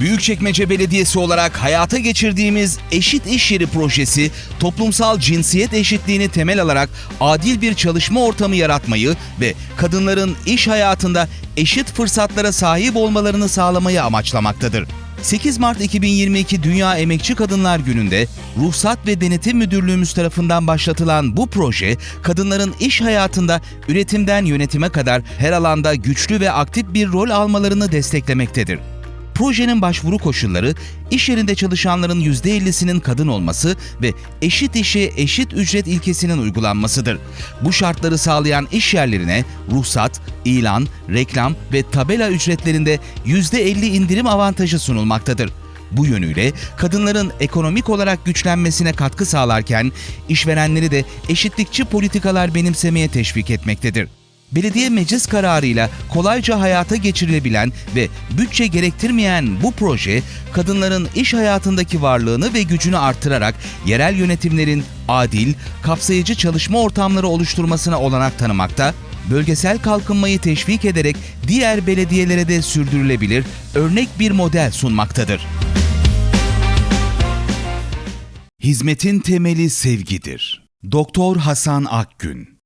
Büyükçekmece Belediyesi olarak hayata geçirdiğimiz Eşit İş Yeri projesi, toplumsal cinsiyet eşitliğini temel alarak adil bir çalışma ortamı yaratmayı ve kadınların iş hayatında eşit fırsatlara sahip olmalarını sağlamayı amaçlamaktadır. 8 Mart 2022 Dünya Emekçi Kadınlar Günü'nde Ruhsat ve Denetim Müdürlüğümüz tarafından başlatılan bu proje, kadınların iş hayatında üretimden yönetime kadar her alanda güçlü ve aktif bir rol almalarını desteklemektedir. Projenin başvuru koşulları, iş yerinde çalışanların %50'sinin kadın olması ve eşit işe eşit ücret ilkesinin uygulanmasıdır. Bu şartları sağlayan iş yerlerine ruhsat, ilan, reklam ve tabela ücretlerinde %50 indirim avantajı sunulmaktadır. Bu yönüyle kadınların ekonomik olarak güçlenmesine katkı sağlarken işverenleri de eşitlikçi politikalar benimsemeye teşvik etmektedir. Belediye meclis kararıyla kolayca hayata geçirilebilen ve bütçe gerektirmeyen bu proje, kadınların iş hayatındaki varlığını ve gücünü artırarak yerel yönetimlerin adil, kapsayıcı çalışma ortamları oluşturmasına olanak tanımakta, bölgesel kalkınmayı teşvik ederek diğer belediyelere de sürdürülebilir örnek bir model sunmaktadır. Hizmetin temeli sevgidir. Doktor Hasan Akgün